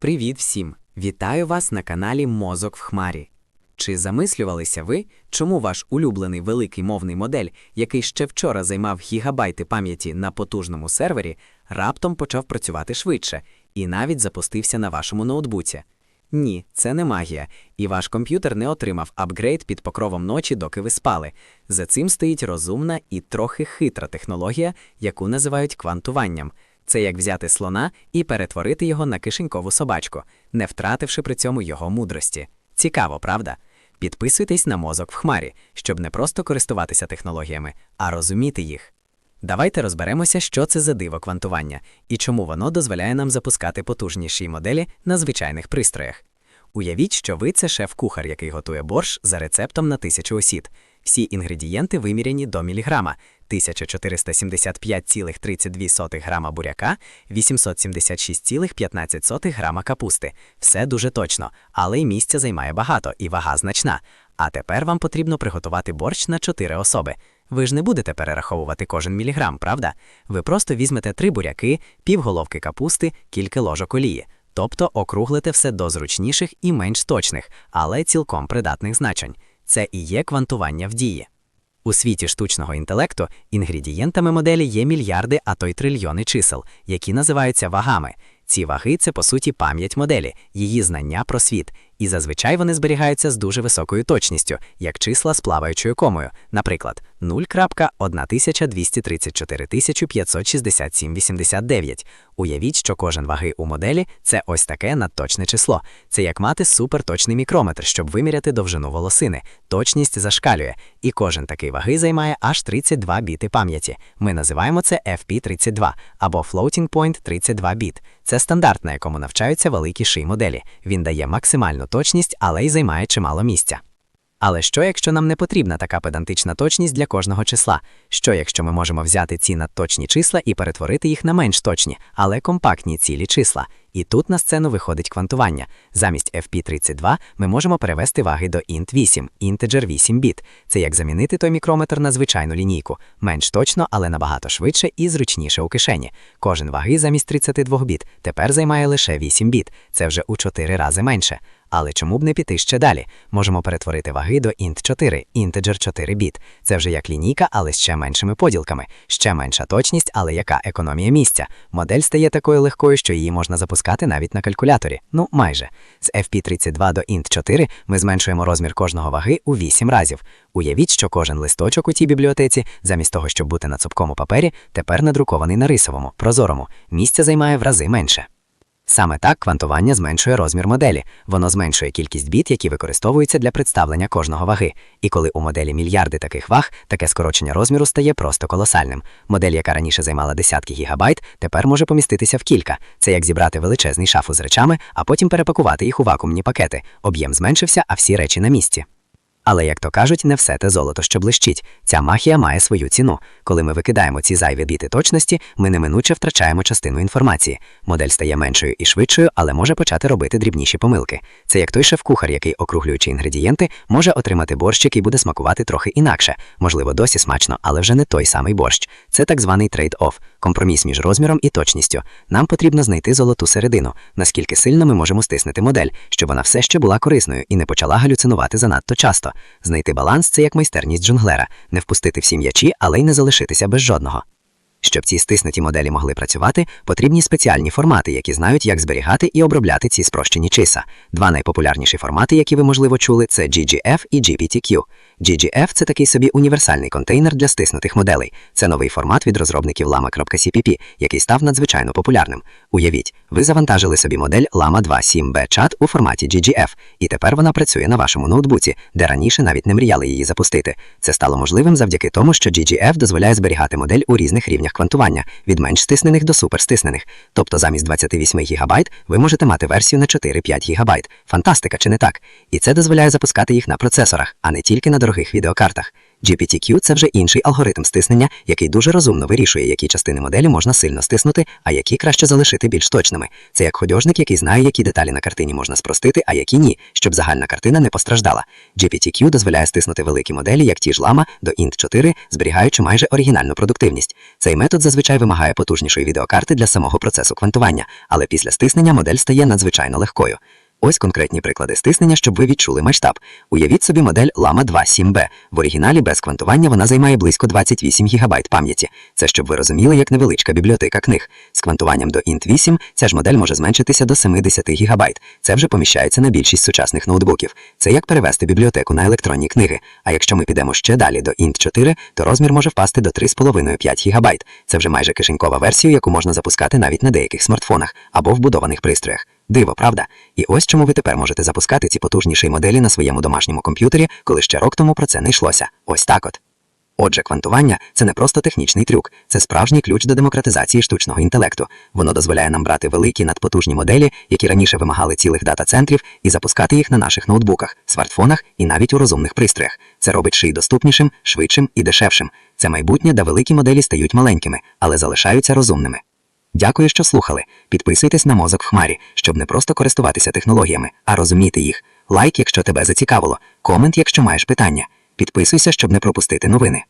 Привіт всім! Вітаю вас на каналі Мозок в Хмарі. Чи замислювалися ви, чому ваш улюблений великий мовний модель, який ще вчора займав гігабайти пам'яті на потужному сервері, раптом почав працювати швидше і навіть запустився на вашому ноутбуці? Ні, це не магія, і ваш комп'ютер не отримав апгрейд під покровом ночі, доки ви спали. За цим стоїть розумна і трохи хитра технологія, яку називають квантуванням. Це як взяти слона і перетворити його на кишенькову собачку, не втративши при цьому його мудрості. Цікаво, правда? Підписуйтесь на мозок в хмарі, щоб не просто користуватися технологіями, а розуміти їх. Давайте розберемося, що це за диво квантування і чому воно дозволяє нам запускати потужніші моделі на звичайних пристроях. Уявіть, що ви це шеф-кухар, який готує борщ за рецептом на тисячу осід. Всі інгредієнти виміряні до міліграма: 1475,32 грама буряка, 876,15 грама капусти. Все дуже точно, але й місця займає багато, і вага значна. А тепер вам потрібно приготувати борщ на 4 особи. Ви ж не будете перераховувати кожен міліграм, правда? Ви просто візьмете три буряки, півголовки капусти, кілька ложок олії. Тобто округлите все до зручніших і менш точних, але цілком придатних значень. Це і є квантування в дії. У світі штучного інтелекту інгредієнтами моделі є мільярди, а то й трильйони чисел, які називаються вагами. Ці ваги це по суті пам'ять моделі, її знання про світ, і зазвичай вони зберігаються з дуже високою точністю, як числа з плаваючою комою, наприклад, 0.1234567789. Уявіть, що кожен ваги у моделі це ось таке надточне число. Це як мати суперточний мікрометр, щоб виміряти довжину волосини. Точність зашкалює, і кожен такий ваги займає аж 32 біти пам'яті. Ми називаємо це FP32 або Floating Point 32 біт. Це стандарт, на якому навчаються великі ший моделі. Він дає максимальну точність, але й займає чимало місця. Але що, якщо нам не потрібна така педантична точність для кожного числа? Що, якщо ми можемо взяти ці надточні числа і перетворити їх на менш точні, але компактні цілі числа? І тут на сцену виходить квантування. Замість FP32 ми можемо перевести ваги до int 8, integer 8 біт. Це як замінити той мікрометр на звичайну лінійку. Менш точно, але набагато швидше і зручніше у кишені. Кожен ваги замість 32 біт тепер займає лише 8 біт. Це вже у 4 рази менше. Але чому б не піти ще далі? Можемо перетворити ваги до int 4, integer 4 біт. Це вже як лінійка, але з ще меншими поділками, ще менша точність, але яка економія місця. Модель стає такою легкою, що її можна запускати навіть на калькуляторі. Ну, майже. З FP32 до int 4 ми зменшуємо розмір кожного ваги у 8 разів. Уявіть, що кожен листочок у тій бібліотеці, замість того, щоб бути на цупкому папері, тепер надрукований на рисовому, прозорому. Місця займає в рази менше. Саме так квантування зменшує розмір моделі, воно зменшує кількість біт, які використовуються для представлення кожного ваги. І коли у моделі мільярди таких ваг, таке скорочення розміру стає просто колосальним. Модель, яка раніше займала десятки гігабайт, тепер може поміститися в кілька. Це як зібрати величезний шафу з речами, а потім перепакувати їх у вакуумні пакети. Об'єм зменшився, а всі речі на місці. Але, як то кажуть, не все те золото, що блищить. Ця магія має свою ціну. Коли ми викидаємо ці зайві біти точності, ми неминуче втрачаємо частину інформації. Модель стає меншою і швидшою, але може почати робити дрібніші помилки. Це як той шеф-кухар, який, округлюючи інгредієнти, може отримати борщ, який буде смакувати трохи інакше. Можливо, досі смачно, але вже не той самий борщ. Це так званий трейд-офф, компроміс між розміром і точністю. Нам потрібно знайти золоту середину, наскільки сильно ми можемо стиснути модель, щоб вона все ще була корисною і не почала галюцинувати занадто часто. Знайти баланс це як майстерність джунглера, не впустити всі м'ячі, але й не залишитися без жодного. Щоб ці стиснуті моделі могли працювати, потрібні спеціальні формати, які знають, як зберігати і обробляти ці спрощені чиса. Два найпопулярніші формати, які ви, можливо, чули, це GGF і GPTQ. GGF – це такий собі універсальний контейнер для стиснутих моделей. Це новий формат від розробників lama.cpp, який став надзвичайно популярним. Уявіть, ви завантажили собі модель Lama 2 7B Chat у форматі GGF, і тепер вона працює на вашому ноутбуці, де раніше навіть не мріяли її запустити. Це стало можливим завдяки тому, що GGF дозволяє зберігати модель у різних рівнях квантування від менш стиснених до суперстиснених. Тобто замість 28 ГБ ви можете мати версію на 4-5 ГБ. Фантастика, чи не так? І це дозволяє запускати їх на процесорах, а не тільки на дорогих відеокартах. GPT-Q – це вже інший алгоритм стиснення, який дуже розумно вирішує, які частини моделі можна сильно стиснути, а які краще залишити більш точними. Це як художник, який знає, які деталі на картині можна спростити, а які ні, щоб загальна картина не постраждала. GPT-Q дозволяє стиснути великі моделі, як ті ж Llama, до int 4, зберігаючи майже оригінальну продуктивність. Цей метод зазвичай вимагає потужнішої відеокарти для самого процесу квантування, але після стиснення модель стає надзвичайно легкою. Ось конкретні приклади стиснення, щоб ви відчули масштаб. Уявіть собі модель Lama 2 7B. В оригіналі без квантування вона займає близько 28 ГБ пам'яті. Це щоб ви розуміли, як невеличка бібліотека книг. З квантуванням до Int 8 ця ж модель може зменшитися до 70 ГБ. Це вже поміщається на більшість сучасних ноутбуків. Це як перевести бібліотеку на електронні книги. А якщо ми підемо ще далі до Int 4, то розмір може впасти до 3,5-5 ГБ. Це вже майже кишенькова версія, яку можна запускати навіть на деяких смартфонах або вбудованих пристроях. Диво, правда? І ось чому ви тепер можете запускати ці потужніші моделі на своєму домашньому комп'ютері, коли ще рок тому про це не йшлося. Ось так от. Отже, квантування це не просто технічний трюк, це справжній ключ до демократизації штучного інтелекту. Воно дозволяє нам брати великі надпотужні моделі, які раніше вимагали цілих дата-центрів, і запускати їх на наших ноутбуках, смартфонах і навіть у розумних пристроях. Це робить ший доступнішим, швидшим і дешевшим. Це майбутнє, де великі моделі стають маленькими, але залишаються розумними. Дякую, що слухали. Підписуйтесь на мозок в хмарі, щоб не просто користуватися технологіями, а розуміти їх. Лайк, якщо тебе зацікавило, комент, якщо маєш питання. Підписуйся, щоб не пропустити новини.